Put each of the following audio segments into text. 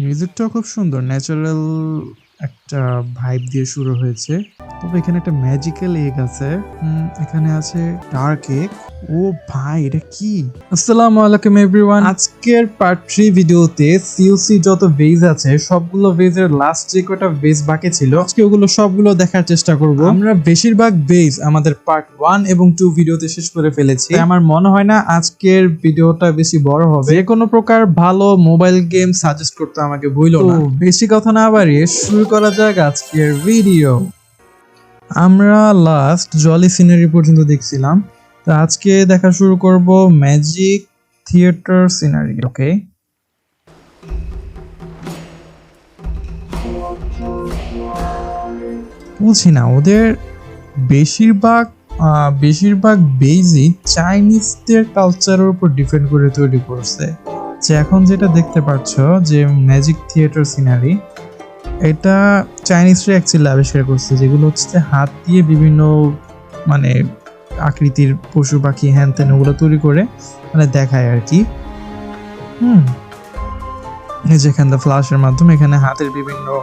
মিউজিকটাও খুব সুন্দর ন্যাচারাল একটা ভাইব দিয়ে শুরু হয়েছে। তবে এখানে একটা ম্যাজিক্যাল এগ আছে। এখানে আছে ডার্ক এগ ও ভাই এটা কি? আসসালামু আলাইকুম এভরিওয়ান আজকের পার্ট থ্রি ভিডিওতে সিওসি যত ভেজ আছে সবগুলো ভেজের লাস্ট যে কটা ভেজ বাকি ছিল আজকে ওগুলো সবগুলো দেখার চেষ্টা করব। আমরা বেশিরভাগ ভেজ আমাদের পার্ট ওয়ান এবং টু ভিডিওতে শেষ করে ফেলেছি। আমার মনে হয় না আজকের ভিডিওটা বেশি বড় হবে। যে কোনো প্রকার ভালো মোবাইল গেম সাজেস্ট করতে আমাকে ভুলো না। বেশি কথা না বাড়িয়ে শুরু করা যাক আজকের ভিডিও আমরা লাস্ট জলি সিনারি পর্যন্ত দেখছিলাম। তো আজকে দেখা শুরু করব ম্যাজিক থিয়েটার সিনারি ওকে বলছি না, ওদের বেশিরভাগ বেশিরভাগ বেজিক চাইনিজদের কালচারের উপর ডিপেন্ড করে তৈরি করছে। যে এখন যেটা দেখতে পাচ্ছ, যে ম্যাজিক থিয়েটার সিনারি এটা চাইনিজরা অ্যাকচুয়ালি আবিষ্কার করছে, যেগুলো হচ্ছে হাত দিয়ে বিভিন্ন মানে আকৃতির পশু পাখি হ্যান ত্যান ওগুলো তৈরি করে মানে দেখায় আর কি। হুম। ফ্লাশের মাধ্যমে, এখানে হাতের বিভিন্ন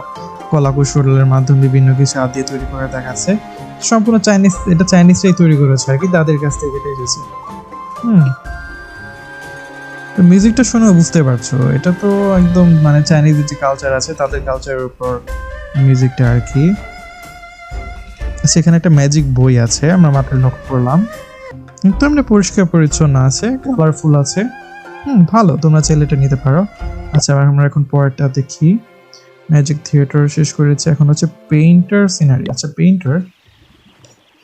মাধ্যমে বিভিন্ন কিছু হাত দিয়ে তৈরি করে দেখাচ্ছে। সম্পূর্ণ চাইনিজ, এটা চাইনিজরাই তৈরি করেছে আর কি, তাদের কাছ থেকে এটা এসেছে হুম। মিউজিকটা শুনে বুঝতে পারছ, এটা তো একদম মানে চাইনিজের যে কালচার আছে, তাদের কালচারের উপর মিউজিকটা আর কি। সেখানে একটা ম্যাজিক বই আছে, আমরা মাত্র লক্ষ্য করলাম। কিন্তু এমনি পরিষ্কার পরিচ্ছন্ন আছে কালারফুল আছে। হুম, ভালো, তোমরা চাইলে এটা নিতে পারো। আচ্ছা আমরা এখন পরেরটা দেখি। ম্যাজিক থিয়েটার শেষ করেছে, এখন হচ্ছে পেইন্টার সিনারি আচ্ছা পেইন্টার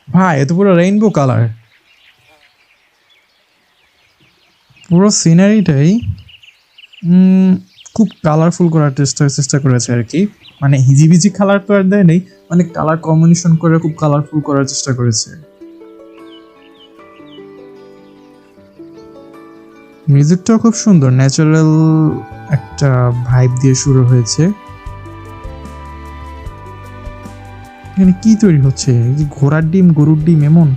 ভাই এত পুরো রেইনবো কালার পুরো সিনারিটাই খুব কালারফুল করার চেষ্টা চেষ্টা করেছে আর কি। মানে হিজিবিজি কালার তো আর দেয় নেই মানে কালার কম্বিনেশন করে খুব কালারফুল করার চেষ্টা করেছে। মিউজিকটাও খুব সুন্দর ন্যাচারাল একটা ভাইব দিয়ে শুরু হয়েছে। এখানে কি তৈরি হচ্ছে? ঘোড়ার ডিম, গরুর ডিম এমন?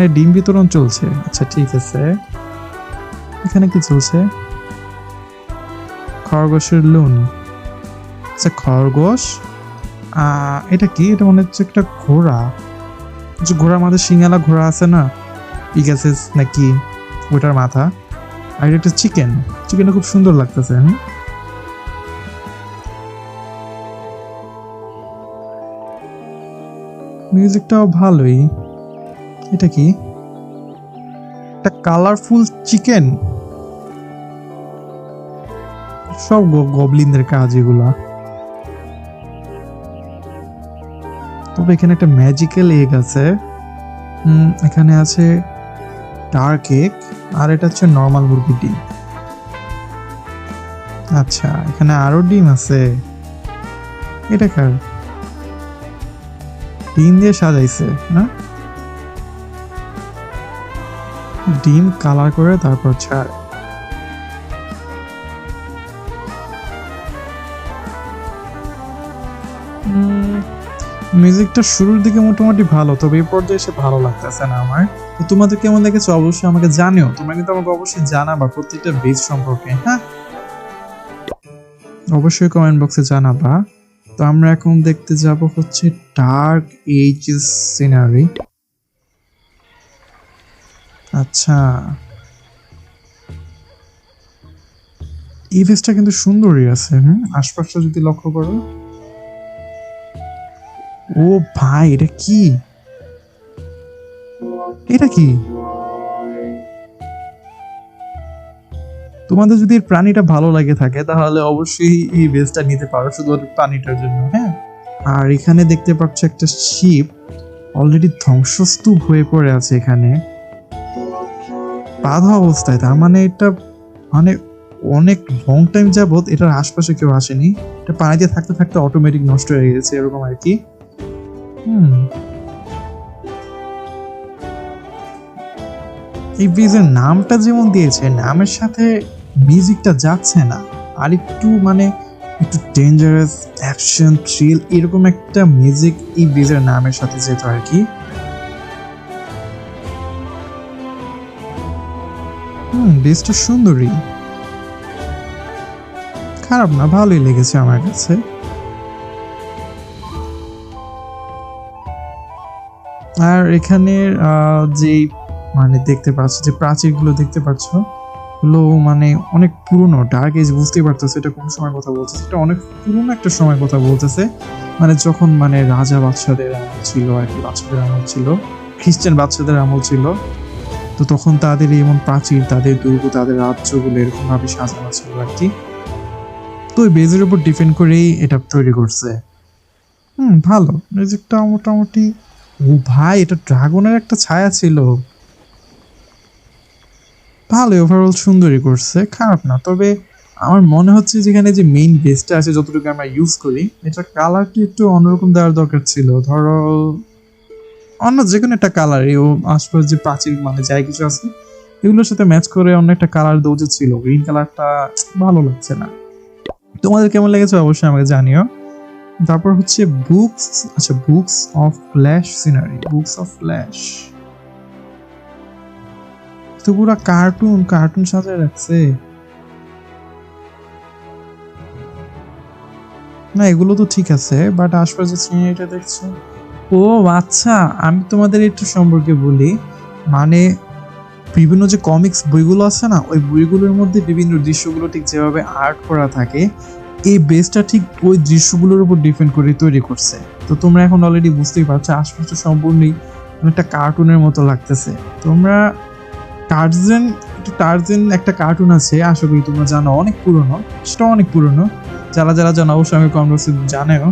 এখানে ডিম বিতরণ চলছে। আচ্ছা ঠিক আছে। এখানে কি চলছে? খরগোশের লুন। আচ্ছা খরগোশ? এটা কি? এটা মনে হচ্ছে একটা ঘোড়া। যে ঘোড়ার মাঝে সিঙ্গালা ঘোড়া আছে না? পিগাসেস নাকি? ওটার মাথা। আর এটা একটা চিকেন। চিকেনটা খুব সুন্দর লাগতেছে, হুম? মিউজিকটাও ভালোই। এটা কি? একটা কালারফুল চিকেন সব গবলিনদের কাজ এগুলা। তবে এখানে একটা ম্যাজিক্যাল এগ আছে। এখানে আছে ডার্ক এগ আর এটা হচ্ছে নর্মাল মুরগির ডিম। আচ্ছা এখানে আরও ডিম আছে। এটা কার? ডিম দিয়ে সাজাইছে, না? ডিম কালার করে তারপর ছাড়। মিউজিকটা শুরুর দিকে মোটামুটি ভালো, তবে এই পর্যায়ে এসে ভালো লাগতেছে না আমার। তো তোমাদের কেমন লেগেছে? অবশ্যই আমাকে জানিও। তোমরা কিন্তু আমাকে অবশ্যই জানাবা প্রত্যেকটা বেজ সম্পর্কে হ্যাঁ? অবশ্যই কমেন্ট বক্সে জানাবা। তো আমরা এখন দেখতে যাব হচ্ছে ডার্ক এইজেস সিনারি আচ্ছা। এই ভেসটা কিন্তু সুন্দরই আছে, হুম? আশপাশটা যদি লক্ষ্য করো। ও ভাই, এটা কি? এটা কি? তোমাদের যদি এর প্রাণীটা ভালো লাগে থাকে, তাহলে অবশ্যই এই বেসটা নিতে পারো শুধুমাত্র প্রাণীটার জন্য হ্যাঁ? আর এখানে দেখতে পাচ্ছ একটা শিপ অলরেডি ধ্বংসস্তূপ হয়ে পড়ে আছে এখানে। বাধা অবস্থায়, তার মানে এটা মানে অনেক লং টাইম যাবৎ এটার আশপাশে কেউ আসেনি। এটা পানিতে থাকতে থাকতে অটোমেটিক নষ্ট হয়ে গেছে, এরকম আর কি। হুম। এই ব্রিজের নামটা যেমন দিয়েছে, নামের সাথে মিউজিকটা যাচ্ছে না। আর একটু মানে একটু ডেঞ্জারাস অ্যাকশন থ্রিল এরকম একটা মিউজিক এই ব্রিজের নামের সাথে যেত আর কি। বেসটা সুন্দরী। খারাপ না, ভালোই লেগেছে আমার কাছে। আর এখানের যেই মানে দেখতে পাচ্ছ, যে প্রাচীরগুলো দেখতে পাচ্ছগুলো মানে অনেক পুরনো ডার্ক এজ বুঝতেই পারতেছে, এটা কোন সময় কথা বলতেছে, এটা অনেক পুরনো একটা সময় কথা বলতেছে। মানে যখন মানে রাজা বাচ্চাদের আমল ছিল, আর কি বাচ্চাদের আমল ছিল, খ্রিস্টান বাচ্চাদের আমল ছিল তো তখন তাদের এমন প্রাচীর, তাদের দুর্গ, তাদের রাজ্যগুলো এরকম ভাবে সাজানো ছিল আর কি। তো ওই বেজের উপর ডিপেন্ড করেই এটা তৈরি করছে। হুম, ভালো। মিউজিকটা মোটামুটি, ও ভাই, এটা ড্রাগনের একটা ছায়া ছিল। ভালো ওভারঅল সুন্দরই করছে, খারাপ না। তবে আমার মনে হচ্ছে যেখানে যে মেইন বেসটা আছে, যতটুকু আমরা ইউজ করি এটা কালারটি একটু অন্যরকম দেওয়ার দরকার ছিল। ধরো অন্য যে কোনো একটা কালার ও আশপাশ যে প্রাচীর মানে যাই কিছু আছে, এগুলোর সাথে ম্যাচ করে অন্য একটা কালার উচিত ছিল গ্রিন কালারটা ভালো লাগছে না। তোমাদের কেমন লেগেছে অবশ্যই আমাকে জানিও। তারপর হচ্ছে বুকস আচ্ছা books of flash scenery books of flash তো পুরো কার্টুন কার্টুন সাজায় রাখছে। না, এগুলো তো ঠিক আছে বাট আশপাশে সিনারিটা দেখছ ও আচ্ছা আমি তোমাদের একটু সম্পর্কে বলি। মানে বিভিন্ন যে কমিক্স বইগুলো আছে না, ওই বইগুলোর মধ্যে বিভিন্ন দৃশ্যগুলো ঠিক যেভাবে আর্ট করা থাকে, এই বেসটা ঠিক ওই দৃশ্যগুলোর উপর ডিপেন্ড করে তৈরি করছে। তো তোমরা এখন অলরেডি বুঝতেই পারছ, আশপাশটা সম্পূর্ণই একটা কার্টুনের মতো লাগতেছে। তোমরা টার্জেন একটু টার্জেন একটা কার্টুন আছে, আশা করি তোমরা জানো, অনেক পুরনো সেটা অনেক পুরনো। যারা যারা জানো, অবশ্যই আমি কম জানেও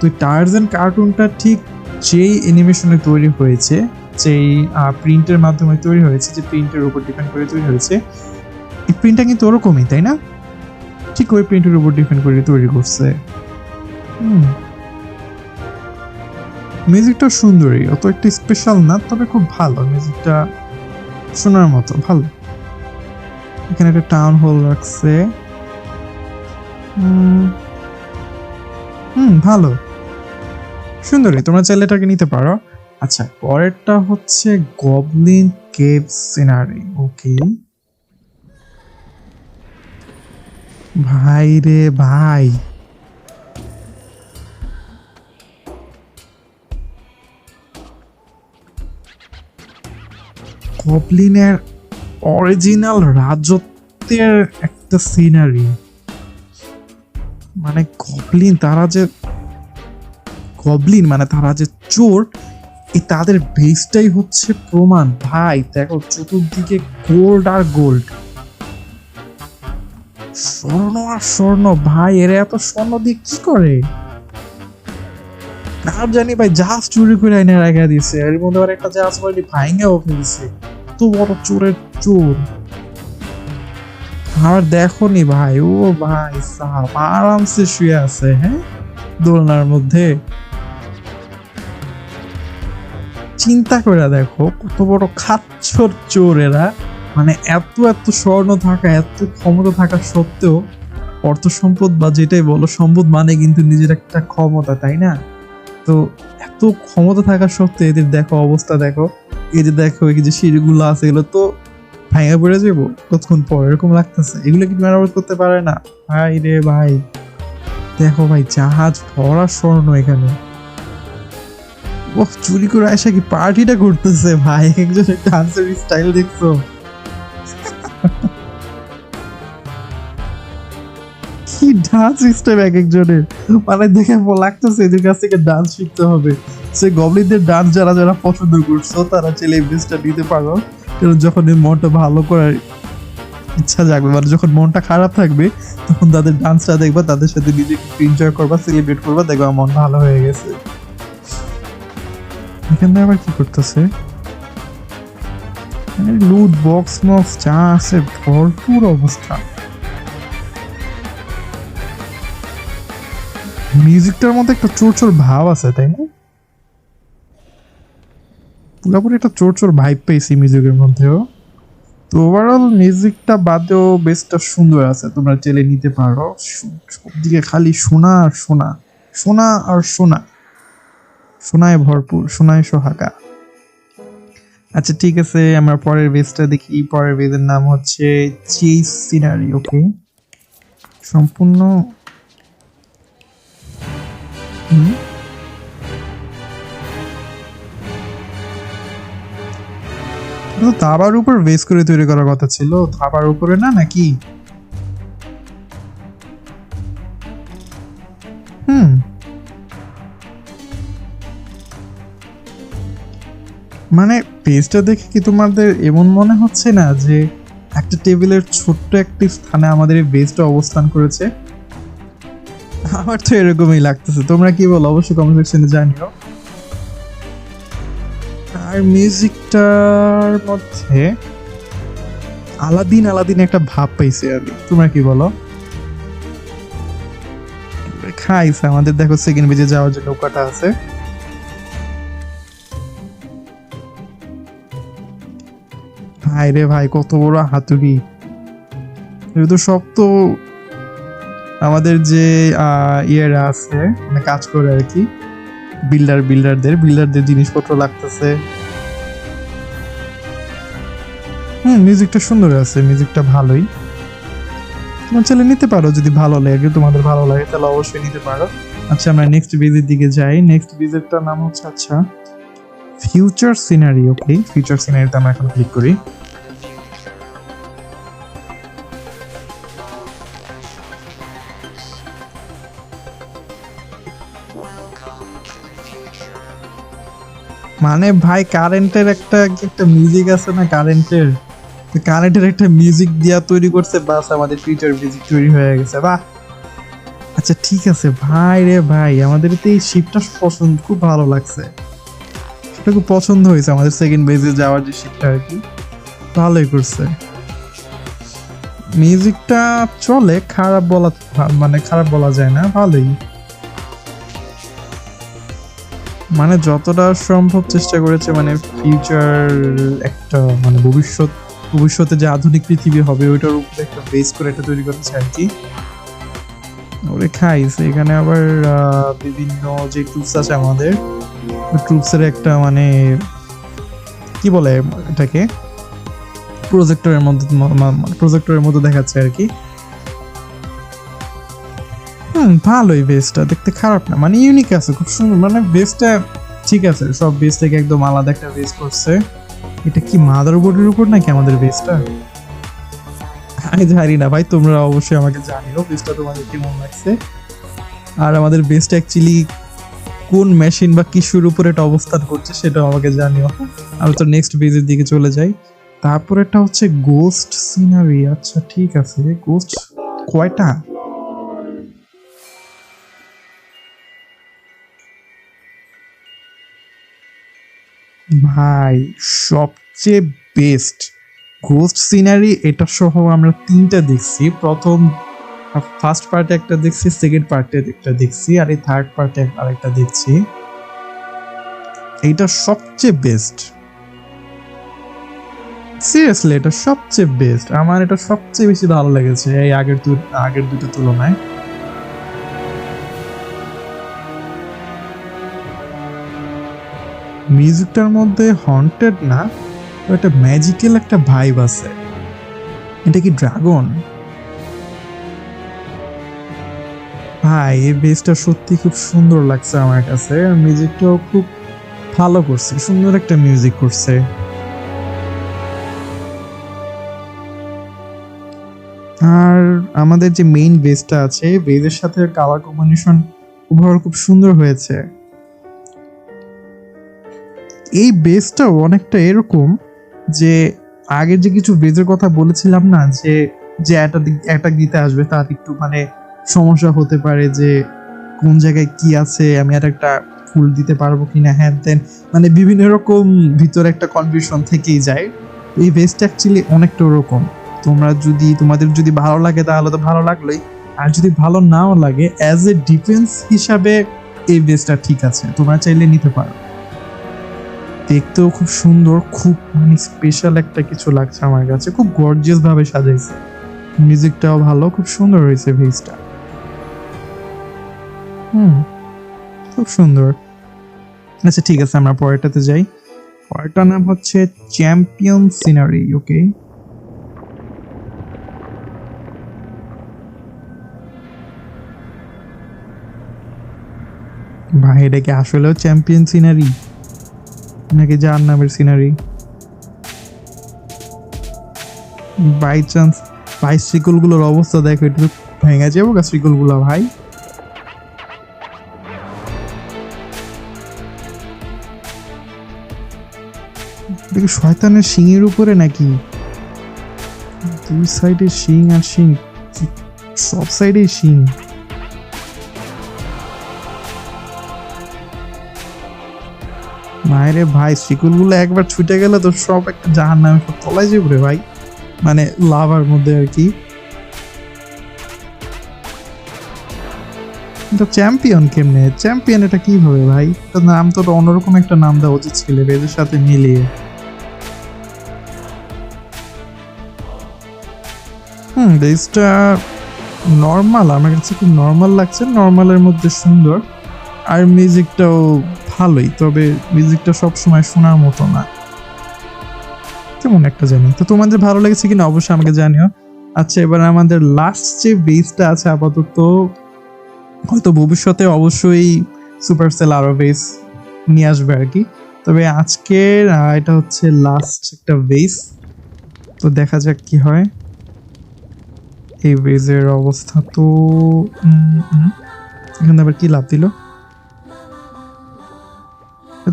তো টার্জেন কার্টুনটা ঠিক যেই অ্যানিমেশনে তৈরি হয়েছে, যেই প্রিন্টের মাধ্যমে তৈরি হয়েছে, যে প্রিন্টের উপর ডিপেন্ড করে তৈরি হয়েছে প্রিন্টটা কিন্তু ওরকমই, তাই না? ঠিক ওই প্রিন্টের উপর ডিপেন্ড করে তৈরি করছে। হুম। মিউজিকটা সুন্দরী অত একটা স্পেশাল না, তবে খুব ভালো মিউজিকটা শোনার মতো, ভালো। এখানে একটা টাউন হল রাখছে হুম, ভালো। সুন্দরী, তোমরা চাইলে এটাকে নিতে পারো। আচ্ছা পরেরটা হচ্ছে গবলিন কেভ সিনারি, ওকে। ভাই রে ভাই। গবলিনের অরিজিনাল রাজত্বের একটা সিনারি। মানে গবলিন, তারা যে গবলিন মানে তারা যে চোর তাদের বেসটাই হচ্ছে প্রমাণ। ভাই, দেখো চতুর্দিকে গোল্ড আর গোল্ড স্বর্ণ আর স্বর্ণ, ভাই, এরা এত স্বর্ণ দিয়ে কি করে? আর জানি ভাই জাহাজ চুরি করে এনে রেখে দিয়েছে। এর মধ্যে আবার একটা জাহাজ বাড়ি ভাঙেও ফেলছে এত বড় চোরের চোর। আর দেখো নি ভাই, ও ভাই সাহ আরামসে শুয়ে আছে হ্যাঁ? দোলনার মধ্যে। চিন্তা করে দেখো, কত বড় খাচ্ছর চোর এরা মানে এত এত স্বর্ণ থাকা, এত ক্ষমতা থাকা সত্ত্বেও অর্থ সম্পদ বা যেটাই বলো, সম্পদ মানে কিন্তু নিজের একটা ক্ষমতা, তাই না? তো এত ক্ষমতা থাকা সত্ত্বেও এদের দেখো অবস্থা দেখো। এই যে দেখো, এই যে সিঁড়িগুলো আছে, এগুলো তো ভাঙা পড়ে যাব কতক্ষণ পর, এরকম লাগতেছে। এগুলো কি মেরামত করতে পারে না? ভাই রে ভাই। দেখো ভাই, জাহাজ ভরা স্বর্ণ এখানে। ও চুরি করে আসা কি পার্টিটা করতেছে ভাই? একজন ডান্সের স্টাইল দেখছ। কি ডান্স স্টেপ এক একজনের? মানে দেখে লাগতেছে এদের কাছ থেকে ডান্স শিখতে হবে। সে গবলিনদের ডান্স যারা যারা পছন্দ করছ, তারা এই বেসটা নিতে পারো। কারণ যখন এই মনটা ভালো করার ইচ্ছা জাগবে মানে যখন মনটা খারাপ থাকবে, তখন তাদের ডান্সটা দেখবা, তাদের সাথে নিজেকে এনজয় করবা সেলিব্রেট করবা, দেখবা মন ভালো হয়ে গেছে। এখানে আবার কি করতেছে? লুট বক্স মক্স যা আছে, ভরপুর অবস্থা। মিউজিকটার মধ্যে একটা চোর চোর ভাব আছে, তাই না? পুরোপুরি একটা চোর চোর ভাইব পেয়েছি মিউজিকের মধ্যেও। তো ওভারঅল মিউজিকটা বাদেও বেসটা সুন্দর আছে, তোমরা চেলে নিতে পারো। সবদিকে খালি সোনা আর সোনা সোনা আর সোনা সোনায় ভরপুর, সোনায় সোহাগা। আচ্ছা ঠিক আছে, আমরা পরের বেজটা দেখি। পরের বেজের নাম হচ্ছে চেস সিনারি ওকে সম্পূর্ণ ধাবার উপর বেস করে তৈরি করার কথা ছিল। ধাবার উপরে না, নাকি? মানে পেজটা দেখে কি তোমাদের এমন মনে হচ্ছে না যে একটা টেবিলের ছোট্ট একটি স্থানে আমাদের এই বেজটা অবস্থান করেছে? আমার তো এরকমই লাগতেছে। তোমরা কি বলো? অবশ্যই কমেন্ট সেকশনে জানিও। আর মিউজিকটার মধ্যে আলাদিন আলাদিন একটা ভাব পাইছি আমি। তোমরা কি বলো? খাইছে আমাদের। দেখো সেকেন্ড বেজে যাওয়ার যে নৌকাটা আছে। ভাই রে ভাই, কত বড় হাতুড়ি। এগুলো তো সব তো আমাদের যে ইয়েরা আছে মানে কাজ করে আর কি বিল্ডার বিল্ডারদের বিল্ডারদের জিনিসপত্র লাগতেছে। হুম মিউজিকটা সুন্দর আছে মিউজিকটা ভালোই। তোমার ছেলে নিতে পারো যদি ভালো লাগে, তোমাদের ভালো লাগে তাহলে অবশ্যই নিতে পারো। আচ্ছা আমরা নেক্সট বিজের দিকে যাই। নেক্সট বিজেরটার নাম হচ্ছে আচ্ছা ফিউচার সিনারি ওকে ফিউচার সিনারিতে আমরা এখন ক্লিক করি। মানে ভাই কারেন্টের একটা একটা মিউজিক আছে না কারেন্টের কারেন্টের একটা মিউজিক দিয়া তৈরি করছে, বাস আমাদের ফিউচার মিউজিক তৈরি হয়ে গেছে, বাহ। আচ্ছা ঠিক আছে, ভাই রে ভাই, আমাদের তো এই শিপটা পছন্দ, খুব ভালো লাগছে। সেটা খুব পছন্দ হয়েছে, আমাদের সেকেন্ড বেজে যাওয়ার যে শিপটা আর কি। ভালোই করছে। মিউজিকটা চলে, খারাপ বলা মানে খারাপ বলা যায় না, ভালোই। মানে যতটা সম্ভব চেষ্টা করেছে মানে ফিউচার একটা মানে ভবিষ্যৎ, ভবিষ্যতে যে আধুনিক পৃথিবী হবে, ওইটার উপরে একটা বেস করে এটা তৈরি করেছে আর কি। ওরে খাইছে এখানে আবার বিভিন্ন যে ট্রুপস আছে আমাদের ট্রুপসের একটা মানে কি বলে এটাকে? প্রজেক্টরের মধ্যে প্রজেক্টরের মধ্যে দেখাচ্ছে আর কি। হুম ভালোই বেসটা দেখতে খারাপ না। মানে ইউনিক আছে, খুব সুন্দর। মানে বেসটা ঠিক আছে, সব বেস থেকে একদম আলাদা একটা বেস করছে। এটা কি মাদার বোর্ডের উপর নাকি আমাদের বেসটা আমি জানি না ভাই, তোমরা অবশ্যই আমাকে জানিও বেসটা তোমাদের কেমন লাগছে। আর আমাদের বেসটা অ্যাকচুয়ালি কোন মেশিন বা কিসুর উপর এটা অবস্থান করছে, সেটাও আমাকে জানিও। আমি তো নেক্সট বেজের দিকে চলে যাই। তারপর এটা হচ্ছে গোস্ট সিনারি আচ্ছা ঠিক আছে। গোস্ট কয়টা? ভাই, সবচেয়ে বেস্ট গোস্ট সিনারি এটা সহ আমরা তিনটা দেখছি। প্রথম ফার্স্ট পার্টে একটা দেখছি সেকেন্ড পার্টে একটা দেখছি, আর এই থার্ড পার্টে আরেকটা দেখছি। এইটা সবচেয়ে বেস্ট সিরিয়াসলি এটা সবচেয়ে বেস্ট আমার এটা সবচেয়ে বেশি ভালো লেগেছে এই আগের আগের দুটো তুলনায়। মিউজিকটার মধ্যে হন্টেড না একটা ম্যাজিক্যাল একটা ভাইব আছে। এটা কি ড্রাগন ভাই, এই বেসটা সত্যি খুব সুন্দর লাগছে আমার কাছে। মিউজিকটাও খুব ভালো করছে, সুন্দর একটা মিউজিক করছে। আর আমাদের যে মেইন বেসটা আছে বেসের সাথে কালার কম্বিনেশন ওভারঅল খুব সুন্দর হয়েছে। এই বেসটাও অনেকটা এরকম যে আগের যে কিছু বেজের কথা বলেছিলাম না, যে যে একটা অ্যাটাক দিতে আসবে তার একটু মানে সমস্যা হতে পারে যে কোন জায়গায় কি আছে, আমি আর একটা ফুল দিতে পারব কিনা, হ্যান ত্যান মানে বিভিন্ন রকম ভিতরে একটা কনফিউশন থেকেই যায়। এই বেসটা অ্যাকচুয়ালি অনেকটা ওরকম। তোমরা যদি, তোমাদের যদি ভালো লাগে তাহলে তো ভালো লাগলোই। আর যদি ভালো নাও লাগে অ্যাজ এ ডিফেন্স হিসাবে এই বেসটা ঠিক আছে। তোমরা চাইলে নিতে পারো। দেখতেও খুব সুন্দর, খুব মানে স্পেশাল একটা কিছু লাগছে আমার কাছে। খুব গর্জিয়াস ভাবে সাজাইছে। মিউজিকটাও ভালো, খুব সুন্দর হয়েছে ভেজটা হুম, খুব সুন্দর। আচ্ছা ঠিক আছে, আমরা পরেরটাতে যাই। ওটার নাম হচ্ছে চ্যাম্পিয়ন সিনারি ওকে ভাই, এটা কি আসলেও চ্যাম্পিয়ন সিনারি নাকি যার নামের সিনারি বাই চান্স ভাই শ্রীকুলগুলোর অবস্থা দেখো, একটু ভেঙে যাব গা শ্রীকুলগুলো ভাই। দেখি শয়তানের শিংয়ের উপরে নাকি? দুই সাইডে শিং আর শিং, সব সাইডে শিং। মায়েরে ভাই, শিকুলগুলো একবার ছুটে গেলে তো সব একটা জাহার নামে সব তলায় যাবে রে ভাই। মানে লাভার মধ্যে আর কি। এটা চ্যাম্পিয়ন কেমনে? চ্যাম্পিয়ন এটা কীভাবে ভাই? এটা নাম তো অন্যরকম একটা নাম দেওয়া উচিত ছিল এদের সাথে মিলিয়ে। হুম বেসটা নর্মাল আমার কাছে খুব নর্মাল লাগছে। নর্মালের মধ্যে সুন্দর। আর মিউজিকটাও ভালোই, তবে মিউজিকটা সব সময় শোনার মতো না। কেমন একটা জানি। তো তোমাদের ভালো লেগেছে কিনা অবশ্যই আমাকে জানিও। আচ্ছা এবার আমাদের লাস্ট যে বেসটা আছে আপাতত, হয়তো ভবিষ্যতে অবশ্যই সুপারসেল আরও বেস নিয়ে আসবে আর কি তবে আজকের এটা হচ্ছে লাস্ট একটা বেস তো দেখা যাক কি হয়। এই বেজের অবস্থা তো এখানে আবার কি লাভ দিল?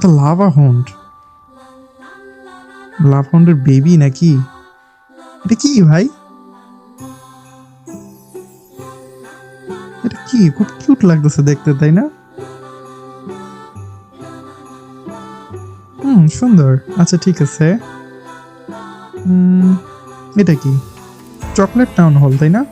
এটা লাভা হন্ড। লাভ হন্ডের বেবি নাকি? এটা কি ভাই? এটা কি? খুব কিউট লাগতেছে দেখতে, তাই না? হুম, সুন্দর। আচ্ছা ঠিক আছে। এটা কি? চকলেট টাউন হল, তাই না?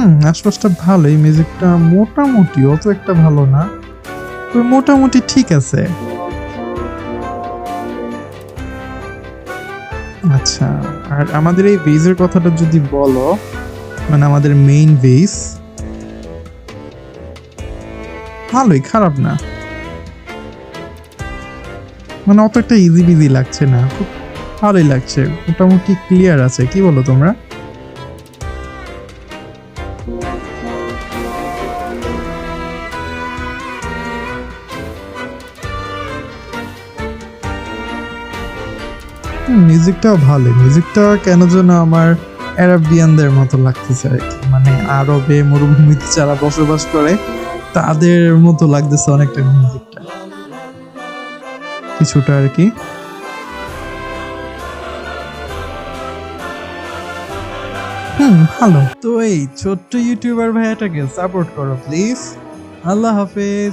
হুম, আশপাশটা ভালোই মিউজিকটা মোটামুটি অত একটা ভালো না, তবে মোটামুটি ঠিক আছে। আচ্ছা আর আমাদের এই বেজের কথাটা যদি বলো মানে আমাদের মেইন বেস ভালোই, খারাপ না। মানে অত একটা ইজি বিজি লাগছে না, খুব ভালোই লাগছে, মোটামুটি ক্লিয়ার আছে, কি বলো তোমরা? মিউজিকটাও ভালো মিউজিকটা কেন যেন আমার অ্যারাবিয়ানদের মতো লাগতেছে আর কি। মানে আরবে মরুভূমিতে যারা বসবাস করে, তাদের মতো লাগতেছে অনেকটা মিউজিকটা কিছুটা আর কি। হুম ভালো তো এই ছোট্ট ইউটিউবার ভাইয়াটাকে সাপোর্ট করো প্লিজ আল্লাহ হাফেজ।